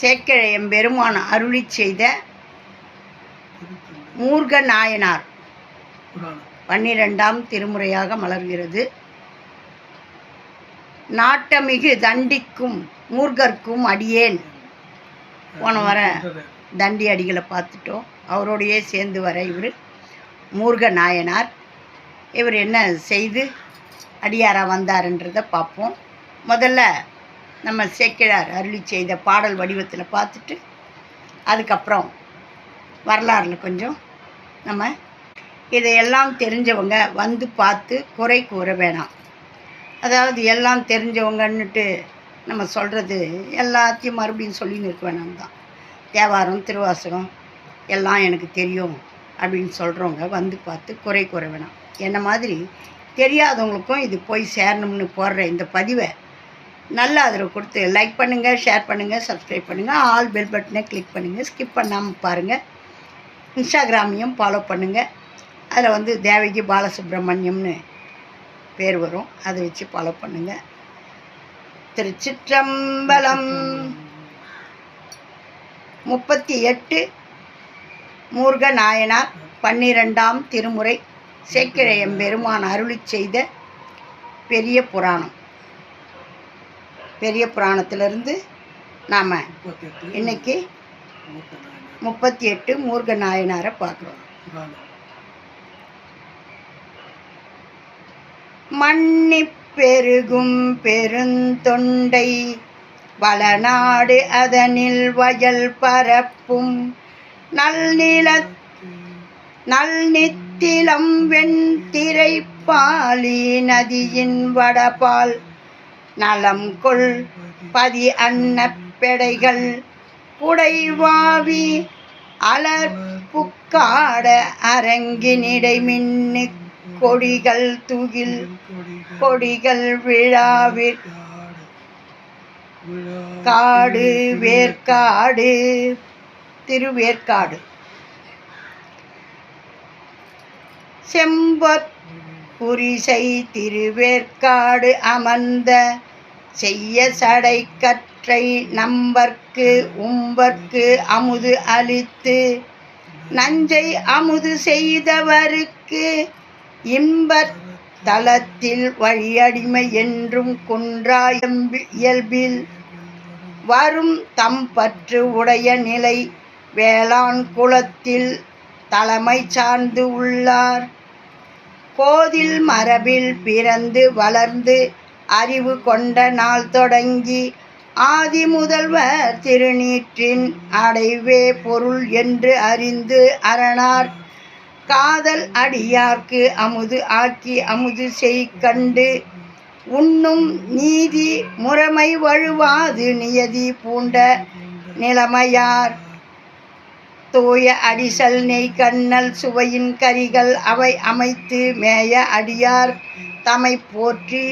சேக்கிழையம் பெருமான் அருளி செய்த மூர்க நாயனார் பன்னிரெண்டாம் திருமுறையாக மலர்கிறது. நாட்டமிகு தண்டிக்கும் மூர்கர்க்கும் அடியேன். போன வர தண்டி அடிகளை பார்த்துட்டோம். அவரோடையே சேர்ந்து வர இவர் மூர்க நாயனார் இவர் என்ன செய்து அடியாராக வந்தாருன்றதை பார்ப்போம். முதல்ல நம்ம சேக்கிழார் அருளி செய்த பாடல் வடிவத்தில் பார்த்துட்டு அதுக்கப்புறம் வரலாறுல கொஞ்சம் நம்ம இதையெல்லாம் தெரிஞ்சவங்க வந்து பார்த்து குறை கூற வேணாம். அதாவது எல்லாம் தெரிஞ்சவங்கன்னுட்டு நம்ம சொல்கிறது எல்லாத்தையும் மறுபடியும் சொல்லி நிற்க வேணாம் தான் தேவாரம் திருவாசகம் எல்லாம் எனக்கு தெரியும் அப்படின்னு சொல்கிறவங்க வந்து பார்த்து குறை கூற வேணாம். என்ன மாதிரி தெரியாதவங்களுக்கும் இது போய் சேரணும்னு போடுற இந்த பதிவை நல்ல ஆதரவு கொடுத்து லைக் பண்ணுங்கள் ஷேர் பண்ணுங்கள் சப்ஸ்கிரைப் பண்ணுங்கள் ஆல் பெல் பட்டனை கிளிக் பண்ணுங்கள் ஸ்கிப் பண்ணாமல் பாருங்கள் இன்ஸ்டாகிராமையும் ஃபாலோ பண்ணுங்கள் அதில் வந்து தேவகி பாலசுப்ரமணியம்னு பேர் வரும். அதை வச்சு ஃபாலோ பண்ணுங்கள் திருச்சிற்றம்பலம் முப்பத்தி எட்டு மூர்க நாயனார் பன்னிரெண்டாம் திருமுறை சேக்கிழையம் பெருமான் அருளி செய்த பெரிய புராணம். பெரிய புராணத்திலிருந்து நாம் இன்னைக்கு முப்பத்தி எட்டு மூர்க நாயனாரை பார்க்குறோம். மன்னி பெருகும் பெருந்தொண்டை வளநாடு அதனில் வயல் பரப்பும் நல்நில நல்நித்திலம் வெண்திரைப்பாலி நதியின் வடபால் நலம் கொள். பதி அன்னப்பெடைகள் புடைவாவி. அலர்புக்காட அரங்கினிடை மின்னு கொடிகள் துகில் கொடிகள் விழாவிற் காடு வேர்க்காடு திருவேற்காடு. செம்பொற் புரிசை திருவேற்காடு அமர்ந்த செய்ய சடை கற்றை நம்பர்க்கு உம்பர்க்கு அமுது அளித்து நஞ்சை அமுது செய்தவருக்கு இன்பத் தலத்தில் வழியடிமை என்றும் குன்றாயம் இயல்பில் வரும் தம் பற்று உடைய நிலை வேளாண் குலத்தில் தலைமை சார்ந்து உள்ளார். கோதில் மரபில் பிறந்து வளர்ந்து அறிவு கொண்ட நாள் தொடங்கி ஆதி முதல்வர் திருநீற்றின் அடைவே பொருள் என்று அறிந்து அரணார். காதல் அடியார்க்கு அமுது ஆக்கி அமுது செய் கண்டு உண்ணும் நீதி முறைமை வழுவாது நியதி பூண்ட நிலைமையார். தூய அடிசல் நெய் கண்ணல் சுவையின் கரிகள் அவை அமைத்து மேய அடியார் தமை போற்றி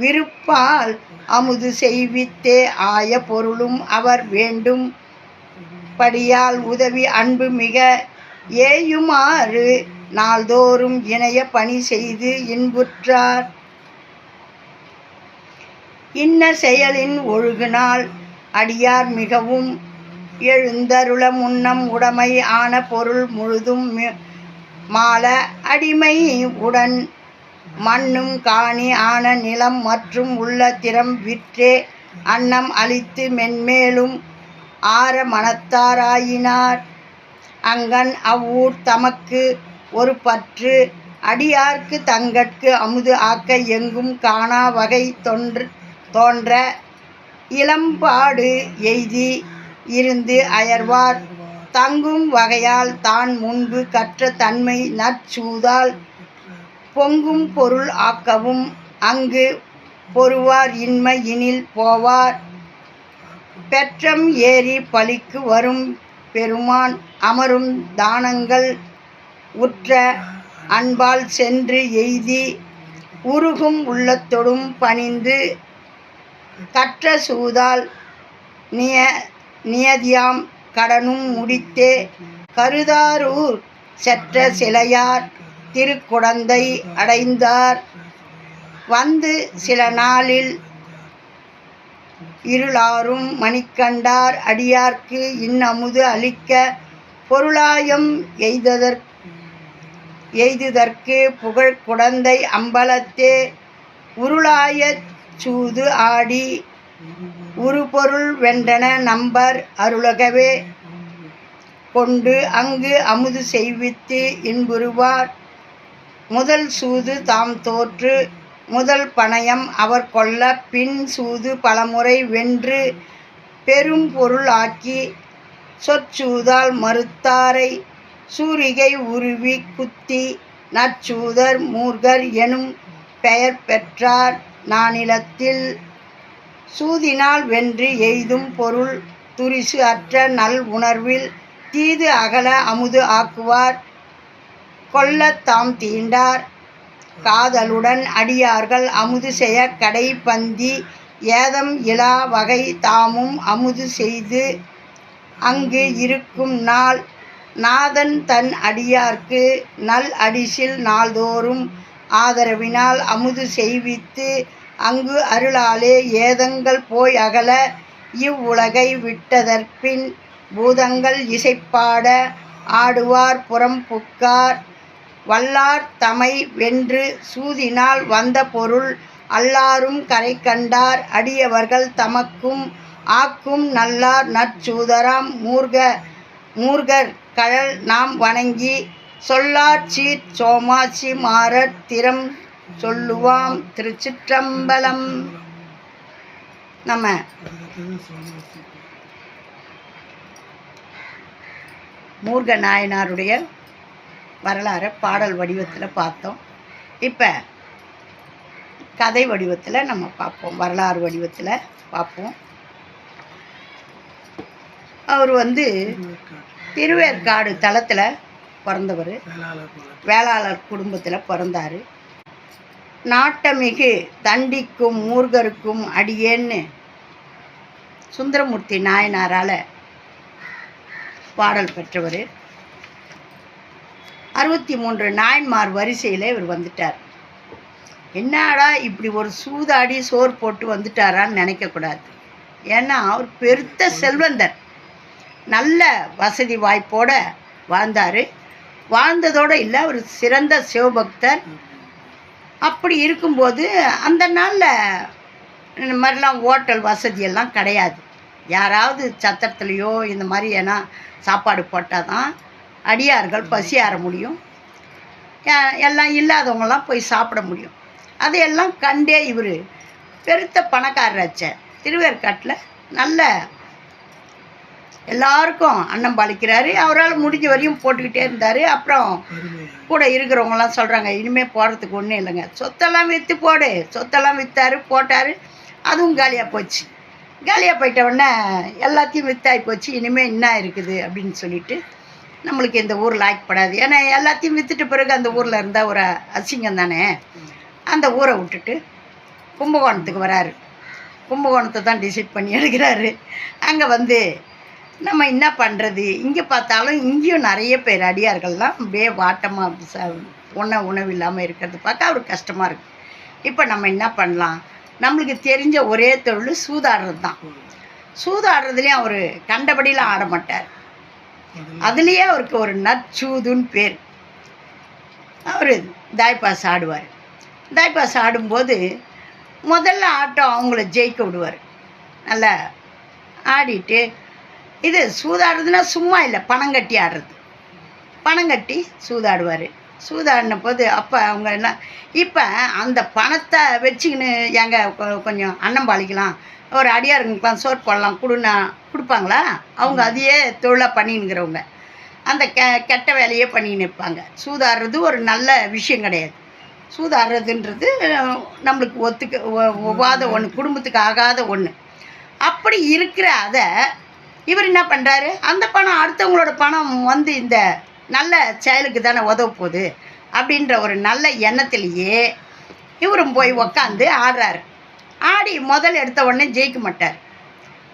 விருப்பால் அமுது செய்வித்தே ஆய பொருளும் அவர் வேண்டும். படியால் உதவி அன்பு மிக ஏயுமாறு நாள்தோறும் இணைய பணி செய்து இன்புற்றார். இன்ன செயலின் ஒழுகுநாள் அடியார் மிகவும் எழுந்தருள முன்னம் உடைமை ஆன பொருள் முழுதும் மால அடிமை உடன் மண்ணும் காணி ஆன நிலம் மற்றும் உள்ள திறம் விற்றே அன்னம் அளித்து மென்மேலும் ஆற மனத்தாராயினார். அங்கன் அவ்வூர் தமக்கு ஒரு பற்று அடியார்க்கு தங்கட்கு அமுது ஆக்க எங்கும் காணா வகை தொன்று தோன்ற இளம்பாடு எய்தி இருந்து அயர்வார். தங்கும் வகையால் தான் முன்பு கற்ற தன்மை நற்சூதால். பொங்கும் பொருள் ஆக்கவும் அங்கு பொறுவார் இன்மை இனில் போவார். பெற்றம் ஏறி பலிக்கு வரும் பெருமான் அமரும் தானங்கள் உற்ற அன்பால் சென்று எய்தி உருகும் உள்ளத்தொடும் பணிந்து கற்ற சூதால் நிய நியதியாம் கடனும் முடித்தே. கருதாரூர் செற்ற சிலையார் திருக்குடந்தை அடைந்தார். வந்து சில நாளில் இருளாரும் மணிக்கண்டார் அடியார்க்கு இன்னமுது அளிக்க பொருளாயம் எய்ததற் எய்துதற்கு புகழ் குடந்தை அம்பலத்தே. உருளாயச் சூது ஆடி உருபொருள் வென்றன நம்பர் அருளகவே. கொண்டு அங்கு அமுது செய்வித்து இன்புறுவார். முதல் சூது தாம் தோற்று முதல் பணயம் அவர் கொல்ல பின் சூது பலமுறை வென்று பெரும் பொருள் ஆக்கி சொற்சூதால் மறுத்தாரை சூரிகை உருவி குத்தி நற்சூதர் மூர்கர் எனும் பெயர் பெற்றார். நானிலத்தில் சூதினால் வென்று எய்தும் பொருள் துரிசு அற்ற நல் உணர்வில் தீது அகல அமுது ஆக்குவார். கொல்லத்தாம் தீண்டார். காதலுடன் அடியார்கள் அமுது செய்ய கடை பந்தி ஏதம் இலா வகை தாமும் அமுது செய்து அங்கு இருக்கும் நாள் நாதன் தன் அடியார்க்கு நல் அடிசில் நாள்தோறும் ஆதரவினால் அமுது செய்வித்து அங்கு அருளாலே ஏதங்கள் போய் அகல இவ்வுலகை விட்டதற்பின் பூதங்கள் இசைப்பாட ஆடுவார் புறம் புக்கார். வல்லார் தமை வென்று சூதினால் வந்த பொருள் அல்லாரும் கரை கண்டார். அடியவர்கள் தமக்கும் ஆக்கும் நல்லார் நற்சூதராம். மூர்க மூர்கர் கழல் நாம் வணங்கி சொல்லாட்சி சீர் சோமாசி மாறர் திறம் சொல்லுவாம் திருச்சிற்றம்பலம். நம்ம மூர்க நாயனாருடைய வரலாறை பாடல் வடிவத்தில் பார்த்தோம். இப்போ கதை வடிவத்தில் நம்ம பார்ப்போம் வரலாறு வடிவத்தில் பார்ப்போம். அவர் வந்து திருவேற்காடு தளத்தில் பிறந்தவர். வேளாளர் குடும்பத்தில் பிறந்தார். நாட்டமிகு தண்டிக்கும் மூர்கருக்கும் அடியேன்னு சுந்தரமூர்த்தி நாயனாரால் பாடல் பெற்றவர். அறுபத்தி மூன்று நாயன்மார் வரிசையில் இவர் வந்துட்டார். என்னடா இப்படி ஒரு சூதாடி சோறு போட்டு வந்துட்டாரான்னு நினைக்கக்கூடாது ஏன்னா அவர் பெருத்த செல்வந்தர். நல்ல வசதி வாய்ப்போடு வாழ்ந்தார். வாழ்ந்ததோடு இல்லை அவர் சிறந்த சிவபக்தர். அப்படி இருக்கும்போது அந்த நாளில் இந்த மாதிரிலாம் ஹோட்டல் வசதியெல்லாம் கிடையாது. யாராவது சத்திரத்துலேயோ இந்த மாதிரி ஏன்னா சாப்பாடு போட்டால் தான் அடியார்கள் பசி ஆற முடியும். எல்லாம் இல்லாதவங்களாம் போய் சாப்பிட முடியும். அதையெல்லாம் கண்டே இவர் பெருத்த பணக்காரராச்ச திருவேற்காட்டில் நல்ல எல்லாருக்கும் அன்னம் பாலிக்கிறாரு. அவரால் முடிஞ்ச வரையும் போட்டுக்கிட்டே இருந்தார். அப்புறம் கூட இருக்கிறவங்கலாம் சொல்கிறாங்க இனிமேல் போடுறதுக்கு ஒன்றும் இல்லைங்க. சொத்தெல்லாம் விற்று போடு. சொத்தெல்லாம் விற்றாரு போட்டார். அதுவும் காலியாக போச்சு. காலியாக போயிட்ட உடனே எல்லாத்தையும் விற்றாகி போச்சு. இனிமேல் என்ன இருக்குது அப்படின்னு சொல்லிட்டு நம்மளுக்கு இந்த ஊர் லாய்க்கப்படாது ஏன்னா எல்லாத்தையும் விற்றுட்ட பிறகு அந்த ஊரில் இருந்தால் ஒரு அசிங்கம் தானே. அந்த ஊரை விட்டுட்டு கும்பகோணத்துக்கு வராரு. கும்பகோணத்தை தான் டிசைட் பண்ணி எடுக்கிறாரு. அங்கே வந்து நம்ம என்ன பண்ணுறது இங்கே பார்த்தாலும் இங்கேயும் நிறைய பேர் அடியார்கள்லாம் அப்படியே வாட்டமாக ச உண உணவு இல்லாமல் இருக்கிறது பார்க்க அவருக்கு கஷ்டமாக இருக்குது இப்போ நம்ம என்ன பண்ணலாம்? நம்மளுக்கு தெரிஞ்ச ஒரே தொழில் சூதாடுறது தான். சூதாடுறதுலேயும் அவர் கண்டபடிலாம் ஆட மாட்டார். அதுலேயே அவருக்கு ஒரு நற்சூதுன்னு பேர். அவர் தாய்பாஸ் ஆடுவார். தாய்பாஸ் ஆடும்போது முதல்ல ஆட்டம் அவங்கள ஜெயிக்க விடுவார். நல்லா ஆடிட்டு இது சூதாடுறதுன்னா சும்மா இல்லை பணம் கட்டி ஆடுறது. பணம் கட்டி சூதாடுவார். சூதாடின போது அப்போ அவங்க என்ன இப்போ அந்த பணத்தை வச்சுக்கின்னு எங்க கொஞ்சம் அன்னம் பாலிக்கலாம் ஒரு அடியாருங்களுக்கெலாம் சோறு போடலாம் கொடுன்னா கொடுப்பாங்களா? அவங்க அதையே தொழிலாக பண்ணின்னுங்கிறவங்க அந்த கெ கெட்ட வேலையே பண்ணின்னு இருப்பாங்க. சூதாடுறது ஒரு நல்ல விஷயம் கிடையாது. சூதாடுறதுன்றது நம்மளுக்கு ஒத்துக்க ஒவ்வாத ஒன்று குடும்பத்துக்கு ஆகாத ஒன்று அப்படி இருக்கிற அதை இவர் என்ன பண்ணுறாரு அந்த பணம் அடுத்தவங்களோட பணம் வந்து இந்த நல்ல செயலுக்கு தானே உதவ போகுது அப்படின்ற ஒரு நல்ல எண்ணத்திலேயே இவரும் போய் உக்காந்து ஆடுறாரு. ஆடி முதல் எடுத்த உடனே ஜெயிக்க மாட்டார்.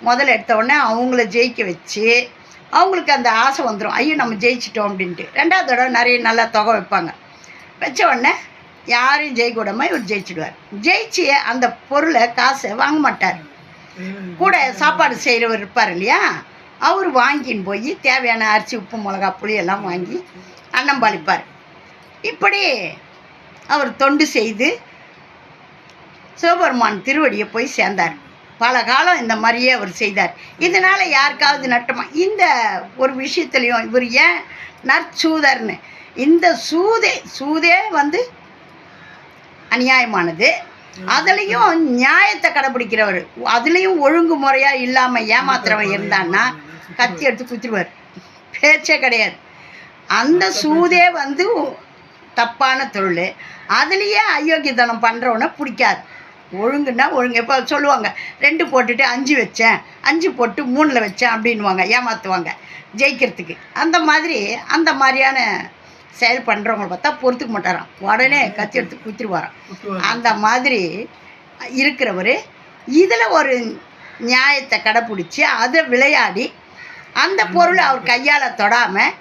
முதல் எடுத்த உடனே அவங்கள ஜெயிக்க வச்சு அவங்களுக்கு அந்த ஆசை வந்துடும் ஐயோ நம்ம ஜெயிச்சிட்டோம் அப்படின்ட்டு. ரெண்டாவது தடவை நிறைய நல்லா தொகை வைப்பாங்க. வச்ச உடனே யாரையும் ஜெயிக்க விடாமல் இவர் ஜெயிச்சிடுவார். ஜெயிச்சு அந்த பொருளை காசை வாங்க மாட்டார். கூட சாப்பாடு செய்கிறவர் இருப்பார் இல்லையா அவர் வாங்கின்னு போய் தேவையான அரிசி உப்பு மிளகா புளி எல்லாம் வாங்கி அன்னம் பாலிப்பார். இப்படி அவர் தொண்டு செய்து சிவபெருமான் திருவடியை போய் சேர்ந்தார். பல காலம் இந்த மாதிரியே அவர் செய்தார். இதனால் யாருக்காவது நட்டமா? இந்த ஒரு விஷயத்துலையும் இவர் ஏன் நற்சூதர்னு? இந்த சூதே சூதே வந்து அநியாயமானது. அதுலேயும் நியாயத்தை கடைப்பிடிக்கிறவர் அதுலேயும் ஒழுங்குமுறையாக இல்லாமல் ஏமாத்துறவன் இருந்தான்னா கத்தி எடுத்து குத்திடுவார். பேச்சே கிடையாது. அந்த சூதே வந்து தப்பான தொழில். அதுலேயே அயோக்கியத்தனம் பண்ணுறவனை பிடிக்காது. ஒழுங்குன்னா ஒழுங்கு. இப்போ சொல்லுவாங்க ரெண்டு போட்டுட்டு அஞ்சு வச்சேன். அஞ்சு போட்டு மூணில் வச்சேன் அப்படின்வாங்க ஏமாற்றுவாங்க ஜெயிக்கிறதுக்கு. அந்த மாதிரி அந்த மாதிரியான செயல் பண்ணுறவங்கள பார்த்தா பொறுத்துக்க மாட்டாராம். உடனே கத்தி எடுத்து குத்திடுவாராம். அந்த மாதிரி இருக்கிறவர் இதில் ஒரு நியாயத்தை கடைப்பிடிச்சி அதை விளையாடி அந்த பொருளை அவர் கையால் தொடாமல்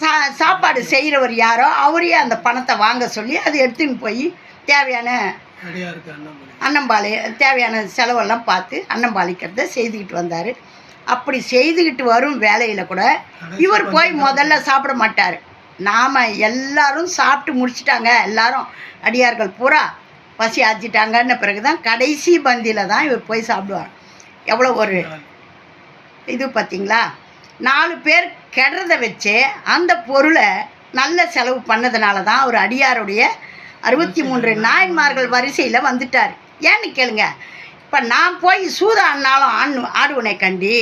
சா சாப்பாடு செய்கிறவர் யாரோ அவரையே அந்த பணத்தை வாங்க சொல்லி அதை எடுத்துன்னு போய் தேவையான அன்னம்பாளி தேவையான செலவெல்லாம் பார்த்து அன்னம்பாளிக்கிறத செய்துக்கிட்டு வந்தார். அப்படி செய்துக்கிட்டு வரும் வேலையில் கூட இவர் போய் முதல்ல சாப்பிட மாட்டார். நாம் எல்லாரும் சாப்பிட்டு முடிச்சிட்டாங்க. எல்லாரும் அடியார்கள் பூரா பசி ஆச்சிட்டாங்கன்ன பிறகு தான் கடைசி பந்தியில் தான் இவர் போய் சாப்பிடுவார். எவ்வளோ ஒரு இது பார்த்தீங்களா? நாலு பேர் கெடுறத வச்சு அந்த பொருளை நல்ல செலவு பண்ணதுனால தான் அவர் அடியாருடைய அறுபத்தி மூன்று நாயன்மார்கள் வரிசையில் வந்துட்டார். ஏன்னு கேளுங்க. இப்போ நான் போய் சூதா ஆடினாலும் ஆண் ஆடுவனை கண்டி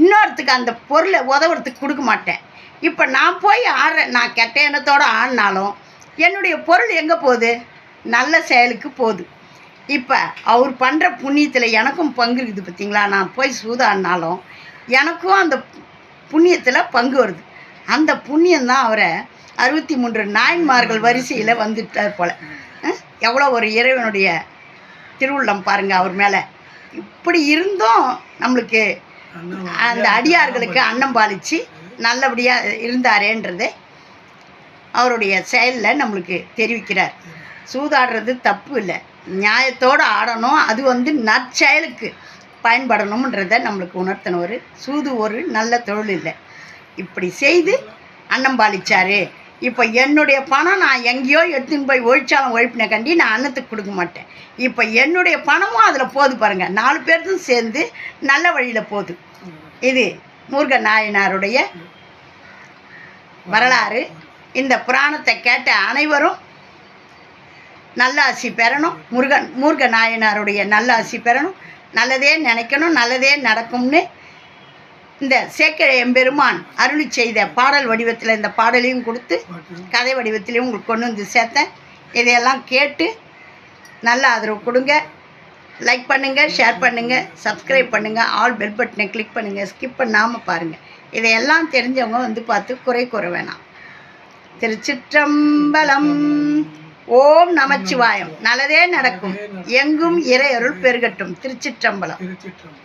இன்னொருத்துக்கு அந்த பொருளை உதவுறதுக்கு கொடுக்க மாட்டேன். இப்போ நான் போய் ஆடுறேன் நான் கெட்ட எண்ணத்தோடு ஆடினாலும் என்னுடைய பொருள் எங்கே போகுது? நல்ல செயலுக்கு போகுது. இப்போ அவர் பண்ணுற புண்ணியத்தில் எனக்கும் பங்கு இருக்குது பார்த்தீங்களா நான் போய் சூதாடினாலும் எனக்கும் அந்த புண்ணியத்தில் பங்கு வருது. அந்த புண்ணியந்தான் அவரை அறுபத்தி மூன்று நாயன்மார்கள் வரிசையில் வந்துட்டார் போல். எவ்வளோ ஒரு இறைவனுடைய திருவுள்ளம் பாருங்கள் அவர் மேலே. இப்படி இருந்தும் நம்மளுக்கு அந்த அடியார்களுக்கு அன்னம் பாலிச்சு நல்லபடியாக இருந்தாரேன்றது அவருடைய செயலில் நம்மளுக்கு தெரிவிக்கிறார். சூதாடுறது தப்பு இல்லை. நியாயத்தோடு ஆடணும். அது வந்து நற்செயலுக்கு பயன்படணுன்றதை நம்மளுக்கு உணர்த்தினவர். சூது ஒரு நல்ல தொழில் இல்லை. இப்படி செய்து அன்னம் பாலிச்சாரு. இப்போ என்னுடைய பணம் நான் எங்கேயோ எடுத்துன்னு போய் ஒழிச்சாலும் ஒழிப்பின கண்டி நான் அன்னத்துக்கு கொடுக்க மாட்டேன். இப்போ என்னுடைய பணமும் அதில் போகுது பாருங்கள் நாலு பேர்த்தும் சேர்ந்து நல்ல வழியில் போகுது இது மூர்க நாயனாருடைய வரலாறு. இந்த புராணத்தை கேட்ட அனைவரும் நல்லாசி பெறணும். முருகன் மூர்க நாயனாருடைய நல்லாசி பெறணும். நல்லதே நினைக்கணும் நல்லதே நடக்கும்னு இந்த சேக்கிழ எம்பெருமான் அருளி செய்த பாடல் வடிவத்தில் இந்த பாடலையும் கொடுத்து கதை வடிவத்திலையும் உங்களுக்கு கொண்டு வந்து சேர்த்தேன். இதையெல்லாம் கேட்டு நல்ல ஆதரவு கொடுங்க. லைக் பண்ணுங்கள் ஷேர் பண்ணுங்கள் சப்ஸ்கிரைப் பண்ணுங்கள் ஆல் பெல் பட்டனை கிளிக் பண்ணுங்கள் ஸ்கிப் பண்ணாமல் பாருங்கள் இதையெல்லாம் தெரிஞ்சவங்க வந்து பார்த்து குறை கூற வேணாம். திருச்சிற்றம்பலம். ஓம் நமச்சிவாயம். நல்லதே நடக்கும். எங்கும் இறையருள் பெருகட்டும். திருச்சிற்றம்பலம். திருச்சிற்றம்பலம்.